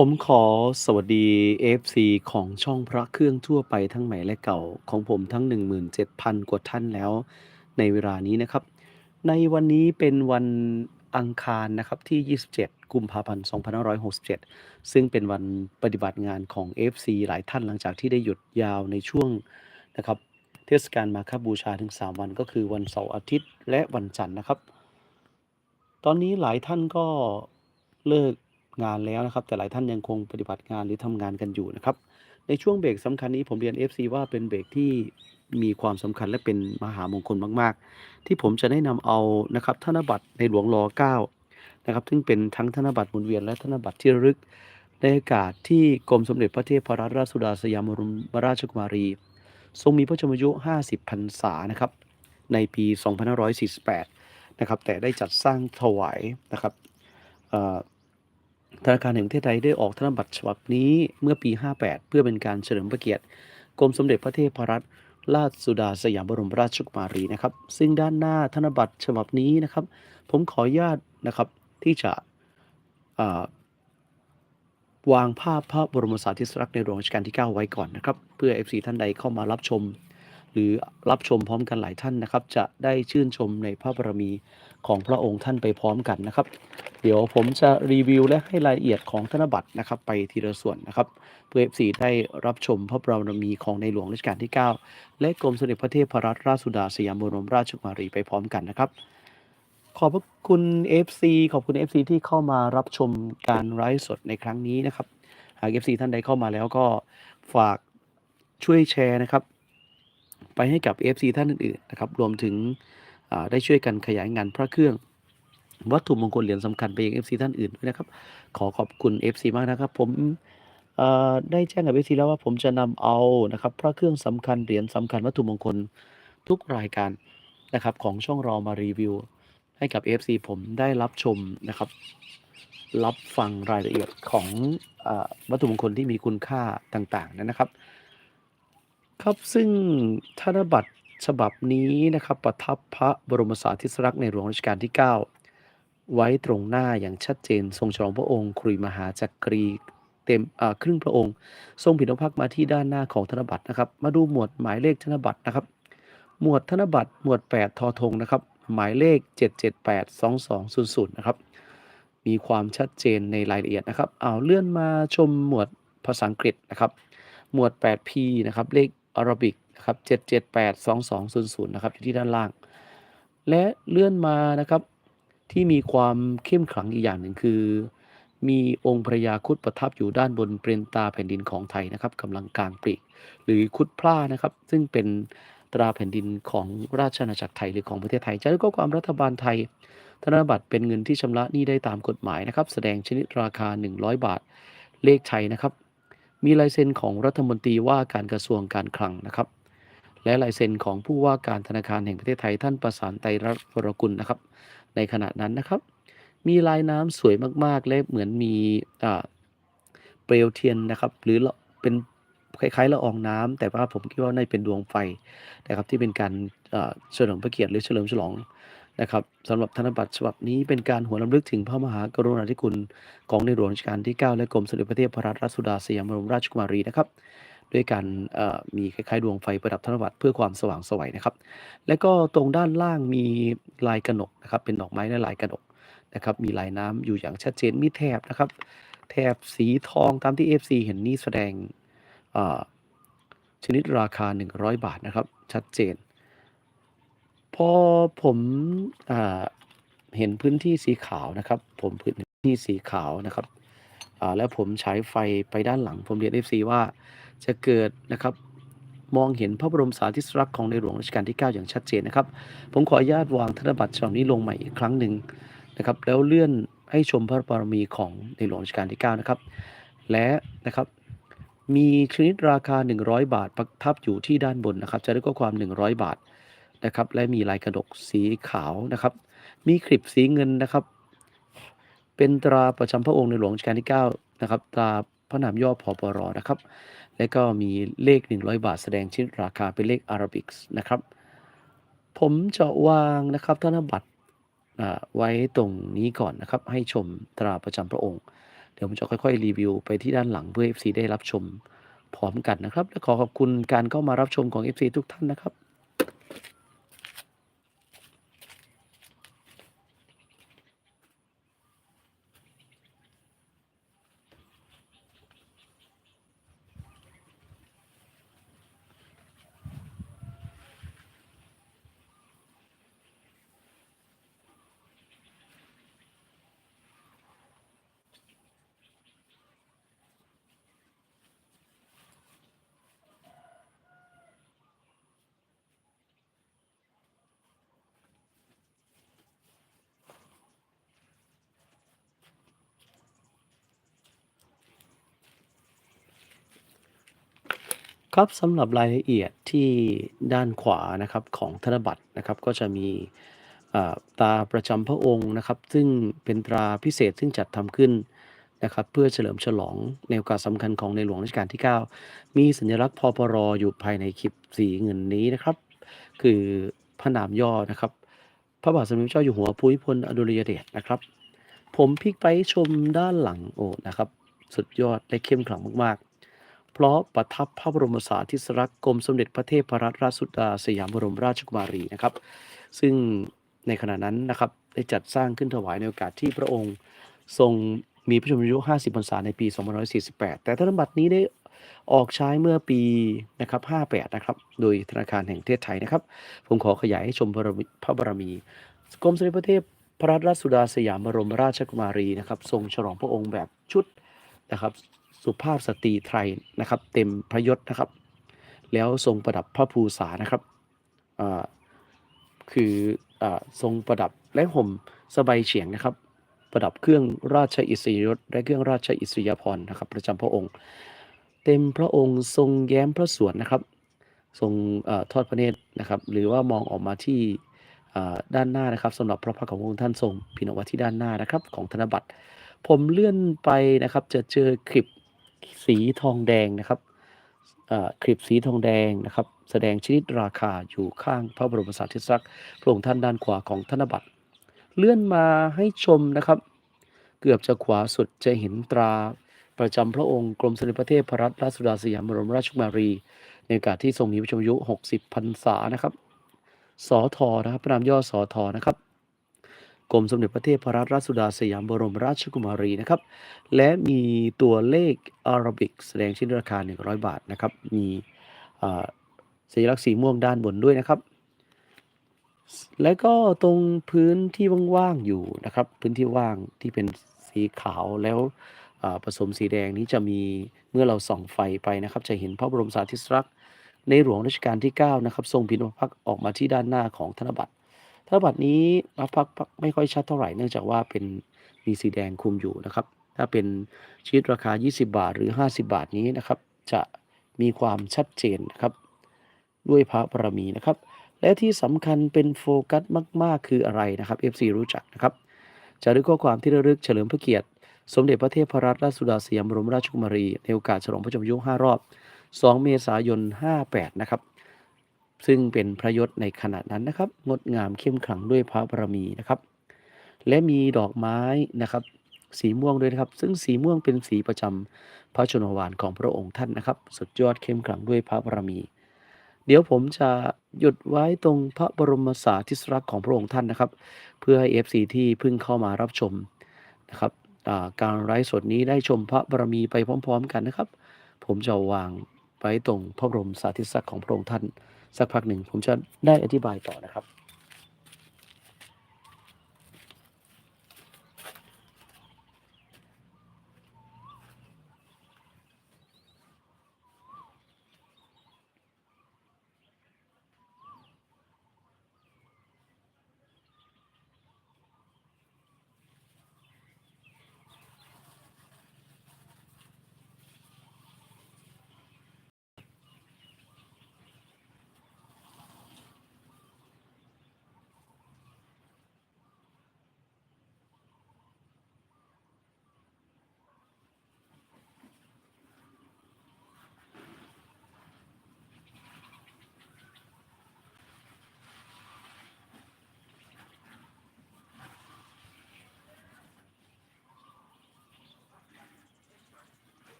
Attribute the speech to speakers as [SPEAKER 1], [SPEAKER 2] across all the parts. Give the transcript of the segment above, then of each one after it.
[SPEAKER 1] ผมขอสวัสดี FC ของช่องพระเครื่องทั่วไปทั้งใหม่และเก่าของผมทั้ง 17,000 กว่าท่านแล้ว ในเวลานี้นะครับ ในวันนี้เป็นวันอังคารนะครับที่ 27 กุมภาพันธ์ 2567 ซึ่งเป็นวันปฏิบัติงานของ FC หลายท่านหลังจากที่ได้หยุดยาวในช่วงนะครับเทศกาลมาคบูชาถึง 3 วันก็คือวันเสาร์อาทิตย์และวันจันทร์นะครับ ตอนนี้หลายท่านก็เลิก งานแล้วนะครับ แต่หลายท่านยังคงปฏิบัติงานหรือทำงานกันอยู่นะครับ ในช่วงเบรกสำคัญนี้ผมเรียน FC ว่าเป็นเบรกที่มีความสำคัญและเป็นมหามงคลมาก ๆ ที่ผมจะได้นำเอานะครับธนบัตรในหลวงรอ9นะครับซึ่งเป็นทั้งธนบัตรหมุนเวียนและธนบัตรที่ระลึกในโอกาสที่กรมสมเด็จพระเทพรัตนราชสุดาสยามบรมราชกุมารี ทรงมีพระชนมายุ 50 พรรษานะครับในปี 2548 นะครับแต่ได้จัดสร้างถวายนะครับเอ่อ ธนาคารแห่งประเทศไทยได้ออกธนบัตรฉบับนี้เมื่อปี 58 เพื่อเป็นการเฉลิมพระเกียรติ กรมสมเด็จพระเทพรัตนราชสุดาสยามบรมราชกุมารีนะครับ ซึ่งด้านหน้าธนบัตรฉบับนี้นะครับ ผมขออนุญาตนะครับที่จะวางภาพพระบรมสารีริสลักษณ์ในหลวงรัชกาลที่ 9 ไว้ก่อนนะครับ เพื่อ FC ท่านใดเข้ามารับชม หรือรับชมพร้อมกันหลายท่านนะครับ จะได้ชื่นชมในพระบารมี ของพระองค์ท่านไปพร้อมกันนะครับ เดี๋ยวผมจะรีวิวและให้รายละเอียดของธนบัตรนะครับ ไปทีละส่วนนะครับ เพื่อ FC ได้รับชมพระบรมีของในหลวงรัชกาลที่ 9 และกรมสมเด็จพระเทพรัตนราชสุดาสยามบรมราชกุมารีไปพร้อมกันนะครับ ขอบพระคุณ FC ขอบคุณ FC ที่เข้ามารับชมการไลฟ์สดในครั้งนี้นะครับหาก FC ท่านใดเข้ามาแล้วก็ฝากช่วยแชร์นะครับ ไปให้กับ FC ท่านอื่นๆนะครับ รวมถึง ได้ช่วยกันขยายงานพระเครื่อง วัตถุมงคลเหรียญสำคัญไปยัง FC ท่านอื่นด้วยนะครับ ขอขอบคุณ FC มากนะครับ ผมได้แจ้งกับ FC แล้วว่าผมจะนำเอานะครับพระเครื่องสำคัญเหรียญสำคัญวัตถุมงคลทุกรายการนะครับของช่องเรามารีวิว ให้กับ FC ผมได้รับชมนะครับ รับฟังรายละเอียดของอวัตถุมงคลที่มีคุณค่าต่างๆนะครับ ครับซึ่งธนบัตร ฉบับนี้นะครับประทับพระบรมสารีริสลักษณ์ในหลวงรัชกาลที่ 9 ไว้ตรงหน้าอย่างชัดเจน ทรงฉลองพระองค์ครุยมหาจักรีเต็มครึ่งพระองค์ ทรงผินพระพักมาที่ด้านหน้าของธนบัตรนะครับ มาดูหมวดหมายเลขธนบัตรนะครับ หมวดธนบัตรหมวด 8 ทอธงนะครับ หมายเลข 7782200 นะครับ มีความชัดเจนในรายละเอียดนะครับ เอาเลื่อนมาชมหมวดภาษาอังกฤษนะครับ หมวด 8P นะครับ เลขอาราบิก นะครับ7782200นะครับอยู่ที่ด้านล่าง และเลื่อนมานะครับที่มีความเข้มขลังอีกอย่างหนึ่งคือ มีองค์พระยาคุดประทับอยู่ด้านบนเป็นตาแผ่นดินของไทยนะครับกำลังกลางปลีกหรือคุดพล่านะครับ ซึ่งเป็นตราแผ่นดินของราชอาณาจักรไทยหรือของประเทศไทยจากนั้นก็ความรัฐบาลไทย ธนบัตรเป็นเงินที่ชำระหนี้ได้ตามกฎหมายนะครับ แสดงชนิดราคา 100 บาท เลขไทยนะครับ มีลายเซ็นของรัฐมนตรีว่าการกระทรวงการคลังนะครับ และลายเซ็นของผู้ว่าการธนาคารแห่งประเทศไทยท่านประสานไตรรัตน์วรกุลนะครับ ในขณะนั้นนะครับ มีลายน้ำสวยมากๆ และเหมือนมีเปลวเทียนนะครับ หรือเป็นคล้ายๆละอองน้ำแต่ว่าผมคิดว่าน่าจะเป็นดวงไฟนะครับที่เป็นการเฉลิมพระเกียรติหรือเฉลิมฉลองนะครับสำหรับธนบัตรฉบับนี้เป็นการหัวนรำลึกถึงพระมหากรุณาธิคุณของในหลวงรัชกาลที่ 9 และกรมสมเด็จพระเทพรัตนราชสุดาสยามบรมราชกุมารีนะครับ ด้วยการมีคล้ายๆ ดวงไฟประดับธนบัตรเพื่อความสว่างสวยนะครับ และก็ตรงด้านล่างมีลายกระหนกนะครับ เป็นดอกไม้และลายกระหนกนะครับ มีลายน้ำอยู่อย่างชัดเจนมีแถบนะครับ แถบสีทองตามที่ FC เห็นนี่แสดงชนิดราคา 100 บาทนะครับ ชัดเจน พอผมอเห็นพื้นที่สีขาวนะครับ ผมพื้นที่สีขาวนะครับแล้วผมฉายไฟไปด้านหลัง ผมเรียน FC ว่า จะเกิดนะครับมองเห็นพระบรมสารีริสลักษณ์ของในหลวงรัชกาลที่ 9 อย่างชัดเจนนะครับ ผมขออนุญาตวางธนบัตรฉบับนี้ลงใหม่อีกครั้งหนึ่งนะครับ แล้วเลื่อนให้ชมพระบารมีของในหลวงรัชกาลที่ 9 นะครับ และนะครับมีชนิดราคา 100 บาทประทับอยู่ที่ด้านบนนะครับ จะได้ข้อความ 100 บาทนะครับ และมีลายกระดกสีขาวนะครับ มีคลิปสีเงินนะครับ เป็นตราประจำพระองค์ในหลวงรัชกาลที่ 9 นะครับ ตรา พระนามย่อพปรนะครับ และก็มีเลข 100 บาทแสดงชนิดราคาเป็นเลขอาราบิกนะครับ ผมจะวางนะครับธนบัตรอ่าไว้ตรงนี้ก่อนนะครับ ให้ชมตราประจำพระองค์ เดี๋ยวผมจะค่อยๆ รีวิวไปที่ด้านหลังเพื่อ FC ได้รับชมพร้อมกันนะครับ และขอขอบคุณการเข้ามารับชมของ FC ทุกท่านนะครับ ครับสำหรับรายละเอียดที่ด้านขวานะครับของธนบัตรนะครับก็จะมีตราประจำพระองค์นะครับ ซึ่งเป็นตราพิเศษซึ่งจัดทำขึ้นนะครับ เพื่อเฉลิมฉลองในโอกาสสำคัญของในหลวงรัชกาลที่ 9 มีสัญลักษณ์พปรอยู่ภายในคลิปสีเงินนี้นะครับ คือพระนามย่อนะครับ พระบาทสมเด็จเจ้าอยู่หัวภูมิพลอดุลยเดชนะครับ ผมพลิกไปชมด้านหลังโอ้นะครับ สุดยอดและเข้มขลังมาก เพราะประทับพระบรมสารีริสลักษณ์กรมสมเด็จพระเทพรัตนราชสุดาสยามบรมราชกุมารีนะครับ ซึ่งในขณะนั้นนะครับได้จัดสร้างขึ้นถวายในโอกาสที่พระองค์ทรงมีพระชนมายุ 50 พรรษาในปี 2548 แต่ธนบัตรนี้ได้ออกใช้เมื่อปีนะครับ 58 นะครับ โดยธนาคารแห่งประเทศไทยนะครับ ผมขอขยายให้ชมพระบรมพระบารมี กรมสมเด็จพระเทพพระราชสุดาสยามบรมราชกุมารีนะครับ ทรงฉลองพระองค์แบบชุดนะครับ สุภาพสตรีไทยนะครับ เต็มพระยศนะครับ แล้วทรงประดับพระภูษานะครับคืออทรงประดับและห่มสบายเฉียงนะครับ ประดับเครื่องราชอิสริยยศและเครื่องราชอิสริยาภรนะครับ ประจำพระองค์ เต็มพระองค์ทรงแย้มพระสวนนะครับ ทรงอทอดพระเนตรนะครับ หรือว่ามองออกมาที่ด้านหน้านะครับสำหรับพระพักของพระองค์ท่านทรงพินเอาไว้ที่ด้านหน้านะครับ ของธนบัตรผมเลื่อนไปนะครับ จะเจอคลิป สีทองแดงนะครับคลิปสีทองแดงนะครับ แสดงชนิดราคาอยู่ข้างพระบรมสารีริสลักษ์พระองค์ท่านด้านขวาของธนบัตร เลื่อนมาให้ชมนะครับ เกือบจะขวาสุดจะเห็นตราประจำพระองค์กรมสมเด็จพระเทพรัตนราชสุดาสยามบรมราชกุมารี ในโอกาสที่ทรงมีพระชนมายุ 60 พรรษานะครับสอทอนะครับพระนามย่อสอทอนะครับ กรมสมเด็จพระเทพรัตนราชสุดาสยามบรมราชกุมารีนะครับ และมีตัวเลขอารบิกแสดงชิ้นราคา 100 บาทนะครับ มีสัญลักษณ์สีม่วงด้านบนด้วยนะครับ และก็ตรงพื้นที่ว่างๆอยู่นะครับ พื้นที่ว่างที่เป็นสีขาวแล้วผสมสีแดงนี้จะมีเมื่อเราส่องไฟไปนะครับ จะเห็นพระบรมสารีริสลักษณ์ในหลวงรัชกาลที่ 9 นะครับ ทรงพินพระพักออกมาที่ด้านหน้าของธนบัตร ธนบัตรนี้พระพักไม่ค่อยชัดเท่าไหร่เนื่องจากว่าเป็นมีสีแดงคุมอยู่นะครับ ถ้าเป็นชีตราคา 20 บาทหรือ 50 บาทนี้นะครับ จะมีความชัดเจนนะครับ ด้วยพระบารมีนะครับ และที่สำคัญเป็นโฟกัสมาก ๆ คืออะไรนะครับ FC รู้จักนะครับจะรึกข้อความที่ระลึกเฉลิมพระเกียรติ สมเด็จพระเทพรัตนราชสุดาสยามบรมราชกุมารี ในโอกาสฉลองพระชนมยุ5รอบ 2 เมษายน 58 นะครับ ซึ่งเป็นพระยศในขณะนั้นนะครับ งดงามเข้มขลังด้วยพระบารมีนะครับ และมีดอกไม้นะครับ สีม่วงด้วยนะครับ ซึ่งสีม่วงเป็นสีประจำพระชนมวานของพระองค์ท่านนะครับ สุดยอดเข้มขลังด้วยพระบารมี เดี๋ยวผมจะหยุดไว้ตรงพระบรมสารีริสลักษณ์ของพระองค์ท่านนะครับ เพื่อให้ FC ที่เพิ่งเข้ามารับชมนะครับการไลฟ์สดนี้ได้ชมพระบารมีไปพร้อม ๆ กันนะครับ ผมจะวางไว้ตรงพระบรมสารีริสลักษณ์ของพระองค์ท่าน สักพักหนึ่งผมจะได้อธิบายต่อนะครับ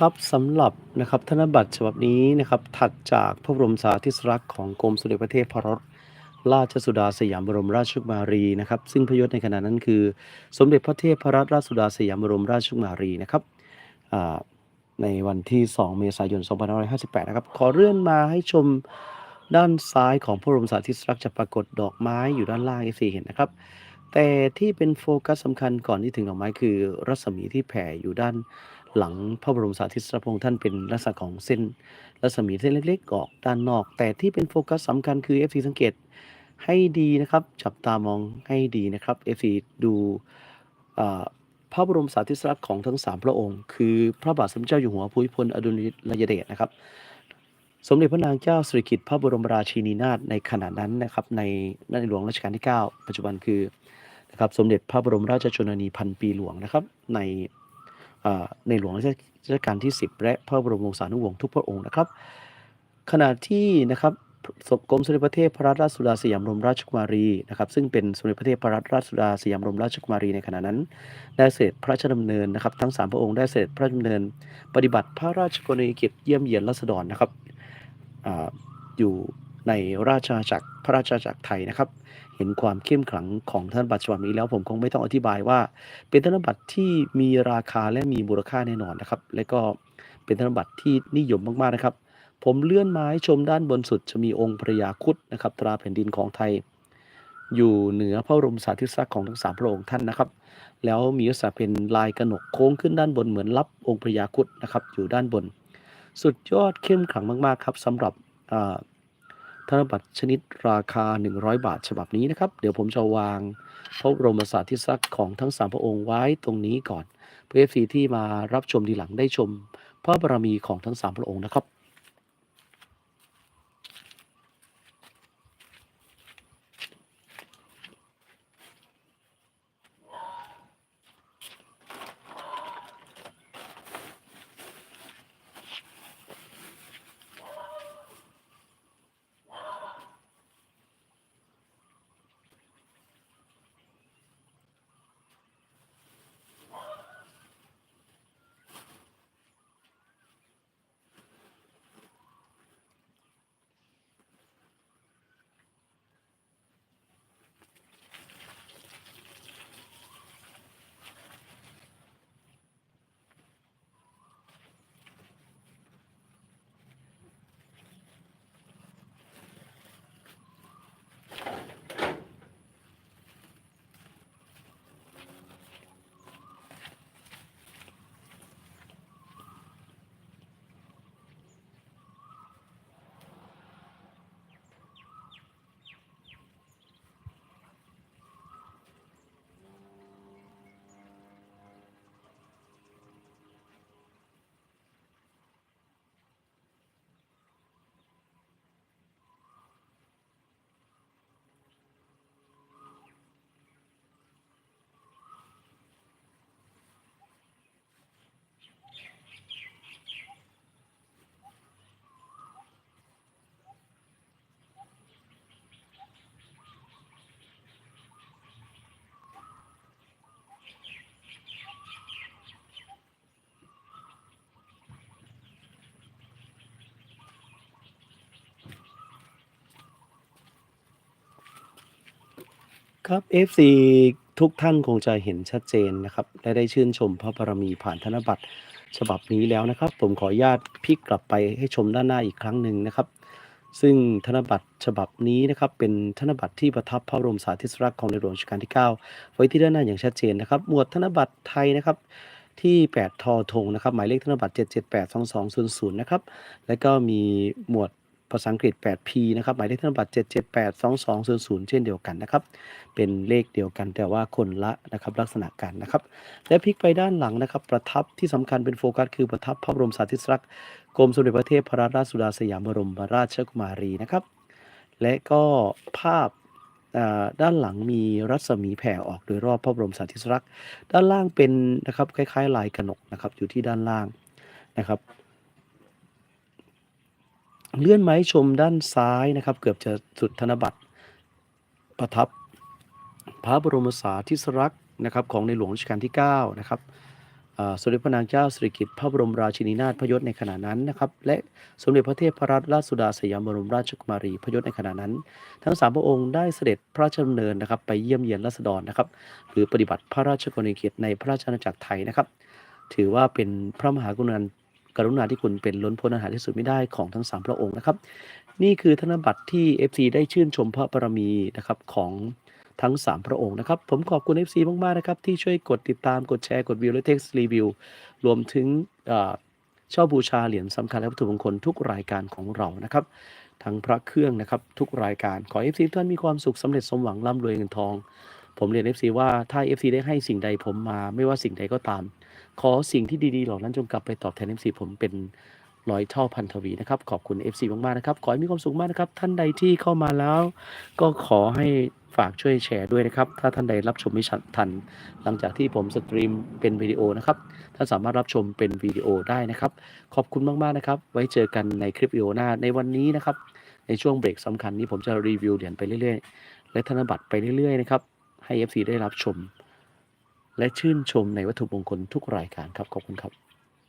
[SPEAKER 1] ครับสำหรับนะครับธนบัตรฉบับนี้นะครับถัดจากพระบรมสารีริสลักษณ์ของกรมสมเด็จพระเทพรสราชสุดาสยามบรมราชกุมารีนะครับซึ่งพยศในขณะนั้นคือ สมเด็จพระเทพรัตนราชสุดาสยามบรมราชกุมารีนะครับในวันที่ 2 เมษายน 2558 นะครับ ขอเลื่อนมาให้ชมด้านซ้ายของพระบรมสารีริสลักษณ์จะปรากฏดอกไม้อยู่ด้านล่างให้เห็นนะครับ แต่ที่เป็นโฟกัสสำคัญก่อนที่ถึงดอกไม้คือรัศมีที่แผ่อยู่ด้าน หลังพระบรมสารีริสพระองค์ท่านเป็นลักษณะของเส้นรัศมีเส้นเล็กๆออกด้านนอก แต่ที่เป็นโฟกัสสำคัญคือ FC สังเกตให้ดีนะครับ จับตามองให้ดีนะครับ FC ดูพระบรมสารีริสลักษณ์ของทั้ง 3 พระองค์ คือพระบาทสมเด็จเจ้าอยู่หัวภูมิพลอดุลยเดชนะครับ สมเด็จพระนางเจ้าสิริกิติ์พระบรมราชินีนาถในขณะนั้นนะครับในในหลวงรัชกาลที่ 9 ปัจจุบันคือนะครับสมเด็จพระบรมราชชนนีพันปีหลวงนะครับใน ในหลวงรัชกาลที่ 10 และพระบรมวงศานุวงศ์ทุกพระองค์นะครับ ขณะที่นะครับสมกรมสมเด็จพระเทพรัตนราชสุดาสยามรมราชกุมารีนะครับซึ่งเป็นสมเด็จพระเทพรัตนราชสุดาสยามรมราชกุมารีในขณะนั้น ได้เสด็จพระราชดำเนินนะครับ ทั้ง 3 พระองค์ได้เสด็จพระราชดำเนิน ปฏิบัติพระราชกรณียกิจเยี่ยมเยียนรัษฎรนะครับออยู่ ในราชอาณาจักรพระราชอาณาจักรไทยนะครับ เห็นความเข้มขลังของธนบัตรฉบับนี้แล้วผมคงไม่ต้องอธิบายว่า เป็นธนบัตรที่มีราคาและมีมูลค่าแน่นอนนะครับ และก็เป็นธนบัตรที่นิยมมากๆนะครับ ผมเลื่อนไม้ชมด้านบนสุดจะมีองค์พระยาคุดนะครับตราแผ่นดินของไทย อยู่เหนือพระบรมสารีริสลักษณ์ของทั้งสามพระองค์ท่านนะครับ แล้วมีลักษณะเป็นลายกระหนกโค้งขึ้นด้านบนเหมือนรับองค์พระยาคุดนะครับอยู่ด้านบน สุดยอดเข้มขลังมากๆครับสำหรับอ่า ธนบัตรชนิดราคา 100 บาทฉบับนี้นะครับ เดี๋ยวผมจะวางพระบรมสารีริสักของทั้งสามพระองค์ไว้ตรงนี้ก่อน เพื่อฟซีที่มารับชมทีหลังได้ชม พระบารมีของทั้งสามพระองค์นะครับ ครับ FC ทุกท่านคงจะเห็นชัดเจนนะครับและได้ชื่นชมพระบารมีผ่านธนบัตรฉบับนี้แล้วนะครับ ผมขออนุญาตพลิกกลับไปให้ชมด้านหน้าอีกครั้งหนึ่งนะครับ ซึ่งธนบัตรฉบับนี้นะครับเป็นธนบัตรที่ประทับพระบรมสารีริสลักษณ์ของในหลวงรัชกาลที่ 9 ไว้ที่ด้านหน้าอย่างชัดเจนนะครับ หมวดธนบัตรไทยนะครับที่ 8 ทอธงนะครับ หมายเลขธนบัตร 7782200 นะครับ แล้วก็มีหมวด ภาษาอังกฤษ 8P นะครับ หมายเลขธนบัตร 7782200 เช่นเดียวกันนะครับ เป็นเลขเดียวกันแต่ว่าคนละนะครับลักษณะกันนะครับ และพลิกไปด้านหลังนะครับ ประทับที่สำคัญเป็นโฟกัสคือประทับพระบรมสารีริสลักษณ์กรมสมเด็จพระเทพรัตนราชสุดาสยามบรมราชกุมารีนะครับ และก็ภาพด้านหลังมีรัศมีแผ่ออกโดยรอบพระบรมสารีริสลักษณ์ด้านล่างเป็นนะครับคล้ายๆ ลายกระหนกนะครับอยู่ที่ด้านล่างนะครับ เลื่อนไม้ชมด้านซ้ายนะครับ เกือบจะสุดธนบัตรประทับพระบรมสาธิสลักษณ์นะครับของในหลวงรัชกาลที่9นะครับสมเด็จพระนางเจ้าสิริกิติ์พระบรมราชินีนาถพระยศในขณะนั้นนะครับและสมเด็จพระเทพรัตนราชสุดาสยามบรมราชกุมารีพระยศในขณะนั้น ทั้งสามพระองค์ได้เสด็จพระราชดำเนินนะครับไปเยี่ยมเยียนราษฎรนะครับหรือปฏิบัติพระราชกรณียกิจในพระราชอาณาจักรไทยนะครับ ถือว่าเป็นพระมหากรุณา กรุณาธิคุณเป็นล้นพ้นอาหารที่สุดไม่ได้ของทั้งสามพระองค์นะครับ นี่คือธนบัตรที่ FC ได้ชื่นชมพระบารมีนะครับของทั้ง 3 พระองค์นะครับ ผมขอบคุณ FC มาก ๆ นะครับ ที่ช่วยกดติดตามกดแชร์กดวิวและเท็กซ์รีวิว รวมถึงอ่อเช่าบูชาเหรียญสำคัญและวัตถุมงคลทุกรายการของเรานะครับ ทั้งพระเครื่องนะครับทุกรายการขอ FC ทุกท่านมีความสุขสำเร็จสมหวังร่ำรวยเงินทอง ผมเรียน FC ว่าถ้า FC ได้ให้สิ่งใดผมมา ไม่ว่าสิ่งใดก็ตาม ขอสิ่งที่ดีๆเหล่านั้นจงกลับไปตอบแทน FC ผมเป็นร้อยเท่าพันทวีนะครับ ขอบคุณ FC มากๆนะครับ ขอให้มีความสุขมากนะครับ ท่านใดที่เข้ามาแล้ว ก็ขอให้ฝากช่วยแชร์ด้วยนะครับ ถ้าท่านใดรับชมไม่ทัน หลังจากที่ผมสตรีมเป็นวิดีโอนะครับ ท่านสามารถรับชมเป็นวิดีโอได้นะครับ ขอบคุณมากๆนะครับ ไว้เจอกันในคลิปวิดีโอหน้าในวันนี้นะครับ ในช่วงเบรกสำคัญนี้ผมจะรีวิวเหรียญไปเรื่อยๆ และธนบัตรไปเรื่อยๆนะครับ ให้ FC ได้รับชม และชื่นชมในวัตถุมงคลทุกรายการครับ ขอบคุณครับ